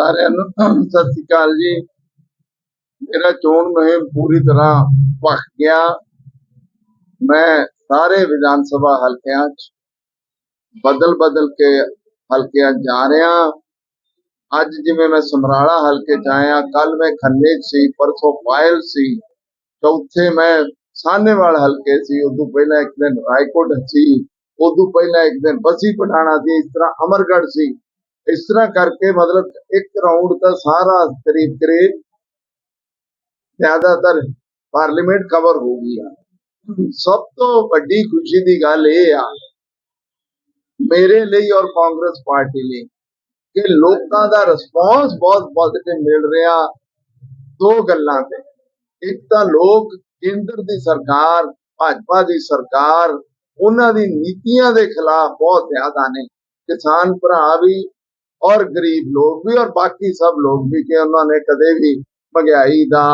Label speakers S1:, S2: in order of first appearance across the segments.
S1: ਸਾਰਿਆਂ ਨੂੰ ਸਤਿ ਸ਼੍ਰੀ ਅਕਾਲ ਜੀ। ਮੇਰਾ ਚੋਣ ਮੁਹਿੰਮ ਪੂਰੀ ਤਰ੍ਹਾਂ ਭਖ ਗਿਆ। ਮੈਂ ਸਾਰੇ ਵਿਧਾਨ ਸਭਾ ਹਲਕਿਆਂ 'ਚ ਬਦਲ ਬਦਲ ਕੇ ਹਲਕਿਆਂ ਜਾ ਰਿਹਾ। ਅੱਜ ਜਿਵੇਂ ਮੈਂ ਸਮਰਾਲਾ ਹਲਕੇ 'ਚ ਆਇਆ ਕੱਲ ਮੈਂ ਖੰਨੇ 'ਚ ਸੀ, ਪਰਸੋਂ ਪਾਇਲ ਸੀ, ਚੌਥੇ ਮੈਂ ਸਾਹਨੇਵਾਲ ਹਲਕੇ ਸੀ, ਉਦੋਂ ਪਹਿਲਾਂ ਇੱਕ ਦਿਨ ਰਾਏਕੋਟ ਸੀ, ਉਦੋਂ ਪਹਿਲਾਂ ਇੱਕ ਦਿਨ ਬਸੀ ਪਠਾਣਾ ਸੀ, ਇਸ ਤਰ੍ਹਾਂ ਅਮਰਗੜ੍ਹ ਸੀ। ਇਸ ਤਰ੍ਹਾਂ ਕਰਕੇ ਮਤਲਬ ਇੱਕ ਰਾਉਂਡ ਤਾਂ ਸਾਰਾ ਕਰੀਬ ਕਰੀਬ ਜ਼ਿਆਦਾਤਰ ਪਾਰਲੀਮੈਂਟ ਕਵਰ ਹੋ ਗਿਆ ਸਭ ਤੋਂ ਵੱਡੀ ਖੁਸ਼ੀ ਦੀ ਗੱਲ ਇਹ ਆ, ਮੇਰੇ ਲਈ ਔਰ ਕਾਂਗਰਸ ਪਾਰਟੀ ਲਈ, ਕਿ ਲੋਕਾਂ ਦਾ ਰਿਸਪੌਂਸ ਬਹੁਤ ਪੋਜ਼ਿਟਿਵ ਮਿਲ ਰਿਹਾ ਦੋ ਗੱਲਾਂ ਤੇ। ਇੱਕ ਤਾਂ ਲੋਕ ਕੇਂਦਰ ਦੀ ਸਰਕਾਰ, ਭਾਜਪਾ ਦੀ ਸਰਕਾਰ, ਉਹਨਾਂ ਦੀ ਨੀਤੀਆਂ ਦੇ ਖਿਲਾਫ ਬਹੁਤ ਜ਼ਿਆਦਾ ਨੇ। ਕਿਸਾਨ ਭਰਾ ਵੀ ਔਰ ਗਰੀਬ ਲੋਕ ਵੀ, ਔਰ ਬਾਕੀ ਸਭ ਲੋਕ ਵੀ ਕਿ ਉਹਨਾਂ ਨੇ ਕਦੇ ਵੀ ਮਹਿੰਗਾਈ ਦਾ,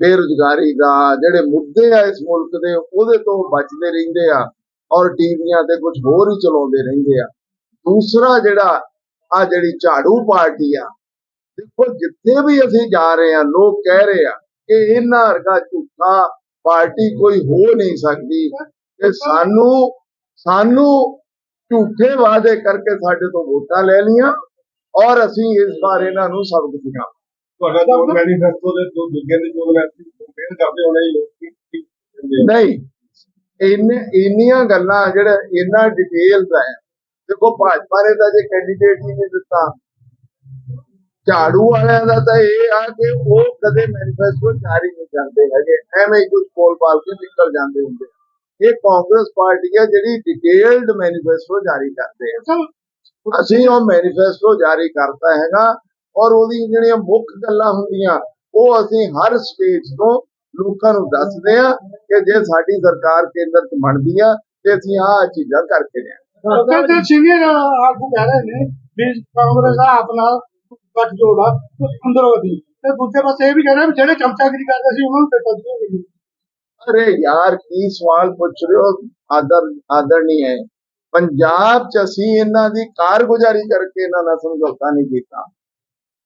S1: ਬੇਰੁਜ਼ਗਾਰੀ ਦਾ, ਜਿਹੜੇ ਮੁੱਦੇ ਆ ਇਸ ਮੁਲਕ ਦੇ, ਉਹਦੇ ਤੋਂ ਬਚਦੇ ਰਹਿੰਦੇ ਆ ਔਰ ਟੀਵੀਆਂ ਤੇ ਕੁਝ ਹੋਰ ਹੀ ਚਲਾਉਂਦੇ ਰਹਿੰਦੇ ਆ। ਦੂਸਰਾ ਜਿਹੜਾ ਆ ਜਿਹੜੀ ਝਾੜੂ ਪਾਰਟੀ ਆ, ਦੇਖੋ ਜਿੱਥੇ ਵੀ ਅਸੀਂ ਜਾ ਰਹੇ ਆ, ਲੋਕ ਕਹਿ ਰਹੇ ਆ ਕਿ ਇਹਨਾਂ ਵਰਗਾ ਝੂਠਾ ਪਾਰਟੀ ਕੋਈ ਹੋ ਨਹੀਂ ਸਕਦੀ। ਕਿ ਸਾਨੂੰ ਸਾਨੂੰ ਝੂਠੇ ਵਾਅਦੇ ਕਰਕੇ ਸਾਡੇ ਤੋਂ ਵੋਟਾਂ ਲੈ ਲੀਆਂ ਔਰ ਅਸੀਂ ਇਸ ਵਾਰ ਇਹਨਾਂ ਨੂੰ ਸਬਕ ਸਿਖਾਵਾਂਗੇ
S2: ਤੁਹਾਡਾ ਮੈਨੀਫੈਸਟੋ ਦੇ ਦੋ ਦੂਜੇ ਦੇ ਕੰਪੇਅਰ ਕਰਦੇ ਹੋਣੇ ਲੋਕ?
S1: ਨਹੀਂ ਇੰਨੀਆਂ ਗੱਲਾਂ ਜਿਹੜਾ ਇੰਨਾ ਡਿਟੇਲਸ ਹੈ ਦੇਖੋ ਭਾਜਪਾ ਨੇ ਤਾਂ ਜੇ ਕੈਂਡੀਡੇਟ ਹੀ ਨਹੀਂ ਦਿੱਤਾ ਝਾੜੂ ਵਾਲਿਆਂ ਦਾ ਤਾਂ ਇਹ ਆ ਕਿ ਉਹ ਕਦੇ ਮੈਨੀਫੈਸਟੋ ਜਾਰੀ ਨਹੀਂ ਕਰਦੇ ਹੈਗੇ ਐਵੇਂ ਹੀ ਕੁਝ ਪੋਲ ਪਾਲ ਕੇ ਨਿਕਲ ਜਾਂਦੇ ਹੁੰਦੇ। ਇਹ ਕਾਂਗਰਸ ਪਾਰਟੀ ਹੈ ਜਿਹੜੀ ਡਿਟੇਲਡ ਮੈਨੀਫੈਸਟੋ ਜਾਰੀ ਕਰਦੇ ਆ। ਅਸੀਂ ਉਹ ਮੈਨੀਫੈਸਟੋ ਜਾਰੀ ਕਰਤਾ ਹੈਗਾ ਔਰ ਉਹਦੀ ਜਿਹੜੀਆਂ ਮੁੱਖ ਗੱਲਾਂ ਹੁੰਦੀਆਂ ਉਹ ਅਸੀਂ ਹਰ ਸਟੇਜ ਤੋਂ ਲੋਕਾਂ ਨੂੰ ਦੱਸਦੇ ਆ ਕਿ ਜੇ ਸਾਡੀ ਸਰਕਾਰ ਕੇਂਦਰ 'ਚ ਬਣਦੀ ਆ ਤੇ ਅਸੀਂ ਆਹ ਚੀਜ਼ਾਂ ਕਰਕੇ ਲਿਆ
S3: ਤੇ ਤੇ ਸੀਨੀਅਰ ਆਗੂ ਕਹਿ ਰਹੇ ਨੇ ਵੀ ਕਾਂਗਰਸ ਦਾ ਆ ਅੰਦਰੋਂ ਦੀ। ਤੇ ਦੂਜੇ ਪਾਸੇ ਇਹ ਵੀ ਕਹਿ ਰਹੇ ਵੀ ਜਿਹੜੇ ਚਮਚਾਗਿਰੀ ਕਰਦੇ ਸੀ ਉਹਨਾਂ ਨੂੰ ਪੇਟਾ ਦਿਓਗੇ
S1: ਅਰੇ ਯਾਰ ਕੀ ਸਵਾਲ ਪੁੱਛ ਰਹੇ ਹੋ ਆਦਰ ਆਦਰ ਹੈ ਪੰਜਾਬ 'ਚ ਅਸੀਂ ਇਹਨਾਂ ਦੀ ਕਾਰਗੁਜ਼ਾਰੀ ਕਰਕੇ ਇਹਨਾਂ ਨਾਲ ਸਮਝੌਤਾ ਨਹੀਂ ਕੀਤਾ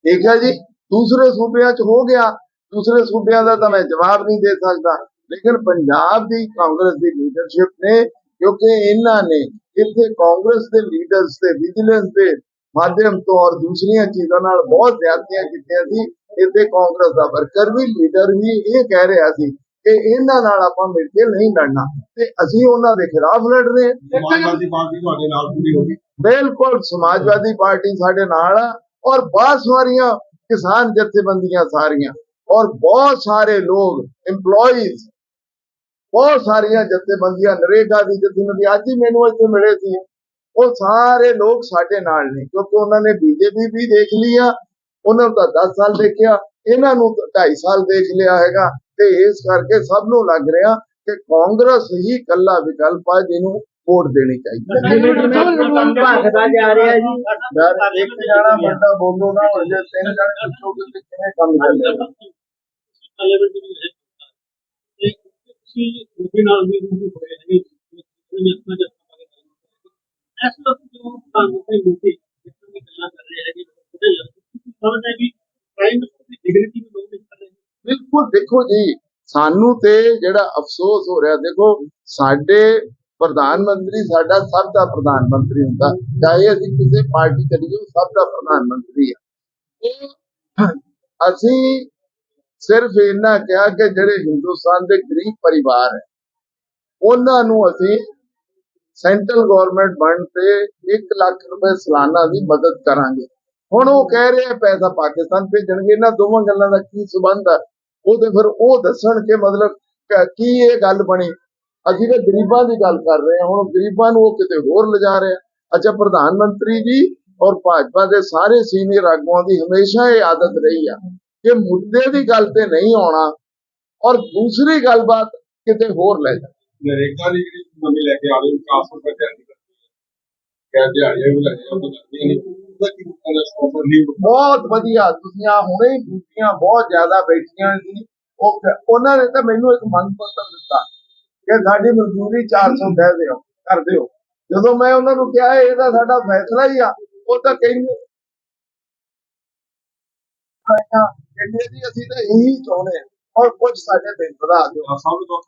S1: ਠੀਕ ਹੈ ਜੀ ਦੂਸਰੇ ਸੂਬਿਆਂ 'ਚ ਹੋ ਗਿਆ ਦੂਸਰੇ ਸੂਬਿਆਂ ਦਾ ਤਾਂ ਮੈਂ ਜਵਾਬ ਨਹੀਂ ਦੇ ਸਕਦਾ ਲੇਕਿਨ ਪੰਜਾਬ ਦੀ ਕਾਂਗਰਸ ਦੀ ਲੀਡਰਸ਼ਿਪ ਨੇ ਕਿਉਂਕਿ ਇਹਨਾਂ ਨੇ ਇੱਥੇ ਕਾਂਗਰਸ ਦੇ ਲੀਡਰਸ ਤੇ ਵਿਜੀਲੈਂਸ ਦੇ ਮਾਧਿਅਮ ਤੋਂ ਔਰ ਦੂਸਰੀਆਂ ਚੀਜ਼ਾਂ ਨਾਲ ਬਹੁਤ ਜ਼ਿਆਦਤੀਆਂ ਕੀਤੀਆਂ ਸੀ ਇੱਥੇ ਕਾਂਗਰਸ ਦਾ ਵਰਕਰ ਵੀ ਲੀਡਰ ਵੀ ਇਹ ਕਹਿ ਰਿਹਾ ਸੀ ਕਿ ਇਹਨਾਂ ਨਾਲ ਆਪਾਂ ਮਿਲ ਕੇ ਨਹੀਂ ਲੜਨਾ। ਤੇ ਅਸੀਂ ਉਹਨਾਂ ਦੇ ਖਿਲਾਫ ਲੜ ਰਹੇ ਹਾਂ
S2: ਸਮਾਜਵਾਦੀ ਪਾਰਟੀ ਤੁਹਾਡੇ ਨਾਲ ਪੂਰੀ ਹੋ ਗਈ
S1: ਬਿਲਕੁਲ ਸਮਾਜਵਾਦੀ ਪਾਰਟੀ ਸਾਡੇ ਨਾਲ ਆ। ਔਰ ਬਹੁਤ ਸਾਰੀਆਂ ਕਿਸਾਨ ਜਥੇਬੰਦੀਆਂ ਸਾਰੀਆਂ। ਔਰ ਬਹੁਤ ਸਾਰੇ ਲੋਕ EMPLOYEES ਬਹੁਤ ਸਾਰੀਆਂ ਜਥੇਬੰਦੀਆਂ ਨਰੇਗਾ ਦੀ ਜਥੇਬੰਦੀ ਅੱਜ ਹੀ ਮੈਨੂੰ ਇੱਥੇ ਮਿਲੇ ਸੀ। ਉਹ ਸਾਰੇ ਲੋਕ ਸਾਡੇ ਨਾਲ ਨੇ ਕਿਉਂਕਿ ਉਹਨਾਂ ਨੇ ਬੀਜੇਪੀ ਵੀ ਦੇਖ ਲਈ ਆ। ਉਹਨਾਂ ਨੂੰ ਤਾਂ 10 ਸਾਲ ਦੇਖਿਆ। ਇਹਨਾਂ ਨੂੰ ਤਾਂ 2.5 ਸਾਲ ਦੇਖ ਲਿਆ ਹੈਗਾ। ਤੇ ਇਸ ਕਰਕੇ ਸਭ ਨੂੰ ਲੱਗ ਰਿਹਾ ਕਿ ਕਾਂਗਰਸ ਹੀ ਕੱਲਾ ਵਿਕਲਪ ਆ ਜਿਹਨੂੰ ਵੋਟ ਦੇਣੀ ਚਾਹੀਦੀ ਹੈ।
S4: ਭਖਦਾ ਜਾ ਰਿਹਾ ਜੀ।
S1: ਯਾਰ ਇੱਕ ਜਣਾ ਬੰਦਾ ਬੋਲੋ ਨਾ ਹੋ ਜੇ ਤਿੰਨ ਜਣੇ ਪੁੱਛੋਗੇ ਤੇ ਕਿਵੇਂ ਕੰਮ ਚੱਲੇਗਾ
S3: ਤੁਸੀਂ ਉਹਦੇ ਨਾਲ ਵੀ ਰੂਬਰੂ ਹੋਏ ਨੇ ਜਿਹਨੇ ਆਪਣਾ ਜੱਥਾ ਪਾਕਿਸਤਾਨ ਇਸ ਤੋਂ ਜੋ ਤੁਹਾਨੂੰ ਕੋਈ ਲੋਕੀ ਜਿਸ ਦੀ ਗੱਲਾਂ ਕਰ ਰਹੇ ਹੈਗੇ ਉਹਦੇ ਲੱਗਦਾ ਸਮਝਦਾ ਵੀ ਪ੍ਰਾਈਮ ਮਿਨਿਸਟਰ ਦੀ ਡਿਗਨਿਟੀ ਨੂੰ ਲੋਕ ਕਰ ਰਹੇ ਨੇ
S1: ਬਿਲਕੁਲ ਦੇਖੋ ਜੀ ਸਾਨੂੰ ਤੇ ਜਿਹੜਾ ਅਫਸੋਸ ਹੋ ਰਿਹਾ ਦੇਖੋ ਸਾਡੇ ਪ੍ਰਧਾਨ ਮੰਤਰੀ ਸਾਡਾ ਸਭ ਦਾ ਪ੍ਰਧਾਨ ਮੰਤਰੀ ਹੁੰਦਾ ਚਾਹੇ ਅਸੀਂ ਕਿਸੇ ਪਾਰਟੀ ਚਲੀਏ ਸਭ ਦਾ ਪ੍ਰਧਾਨ ਮੰਤਰੀ ਉਹ ਅਸੀਂ ਸਿਰਫ ਇਹਨਾਂ ਕਿਹਾ ਕਿ ਜਿਹੜੇ ਹਿੰਦੁਸਤਾਨ ਦੇ ਗਰੀਬ ਪਰਿਵਾਰ ਹੈ ਉਹਨਾਂ ਨੂੰ ਅਸੀਂ ਸੈਂਟਰਲ ਗਵਰਨਮੈਂਟ ਬਣ ਤੇ 1 ਲੱਖ ਰੁਪਏ ਸਾਲਾਨਾ ਦੀ ਮਦਦ ਕਰਾਂਗੇ। ਹੁਣ ਉਹ ਕਹਿ ਰਹੇ ਆ ਪੈਸਾ ਪਾਕਿਸਤਾਨ ਭੇਜਣਗੇ ਇਹਨਾਂ ਦੋਵਾਂ ਗੱਲਾਂ ਦਾ ਕੀ ਸੰਬੰਧ ਹੈ ਉਹ ਤੇ ਫਿਰ ਉਹ ਦੱਸਣ ਕਿ ਮਤਲਬ ਕੀ ਇਹ ਗੱਲ ਬਣੀ? ਅਸੀਂ ਤਾਂ ਗਰੀਬਾਂ ਦੀ ਗੱਲ ਕਰ ਰਹੇ ਹਾਂ। ਹੁਣ ਗਰੀਬਾਂ ਨੂੰ ਉਹ ਕਿਤੇ ਹੋਰ ਲਿਜਾ ਰਹੇ ਅੱਛਾ, ਪ੍ਰਧਾਨ ਮੰਤਰੀ ਜੀ ਔਰ ਭਾਜਪਾ ਦੇ ਸਾਰੇ ਸੀਨੀਅਰ ਆਗੂਆਂ ਦੀ ਹਮੇਸ਼ਾ ਇਹ ਆਦਤ ਰਹੀ ਆ ਕਿ ਮੁੱਦੇ ਦੀ ਗੱਲ ਤੇ ਨਹੀਂ ਆਉਣਾ ਔਰ ਦੂਸਰੀ ਗੱਲਬਾਤ ਕਿਤੇ ਹੋਰ ਲੈ ਜਾ
S2: ਨਰੇਗਾ ਦੀ ਜਿਹੜੀ ਨਵੀਂ ਲੈ ਕੇ ਆਵੇ ਰਹੀ ਉਹ 400 ਰੁਪਏ ਦਿਹਾੜੀ ਕਰਦੀ ਹੈ ਕਿਆ ਦਿਹਾੜੀਆਂ ਵੀ ਲੱਗਦੀਆਂ ਉਹ ਲੱਗਦੀਆਂ ਨਹੀਂ। ਉਹਦਾ ਕੀ ਮਤਲਬ ਸਪਾਂਸਰ ਨਹੀਂ
S1: ਬਹੁਤ ਵਧੀਆ। ਤੁਸੀਂ ਆ ਹੁਣੇ ਹੀ ਬੀਬੀਆਂ ਬਹੁਤ ਜ਼ਿਆਦਾ ਬੈਠੀਆਂ ਸੀ ਉਹ ਉਹਨਾਂ ਨੇ ਤਾਂ ਮੈਨੂੰ ਇੱਕ ਮੰਗ ਪੱਤਰ ਦਿੱਤਾ ਕਿ ਸਾਡੀ ਮਜ਼ਦੂਰੀ 400 ਦੇ ਦਿਓ ਕਰ ਦਿਓ। ਜਦੋਂ ਮੈਂ ਉਹਨਾਂ ਨੂੰ ਕਿਹਾ ਇਹ ਤਾਂ ਸਾਡਾ ਫੈਸਲਾ ਹੀ ਆ ਉਹ ਤਾਂ ਕਹਿੰਦੇ ਕਹਿੰਦੇ ਜੀ ਅਸੀਂ ਤਾਂ ਇਹੀ ਚਾਹੁੰਦੇ ਹਾਂ। ਔਰ ਕੁਝ ਸਾਡੇ ਦਿਲ ਵਧਾ ਦਿਓ।
S5: ਸਭ ਤੋਂ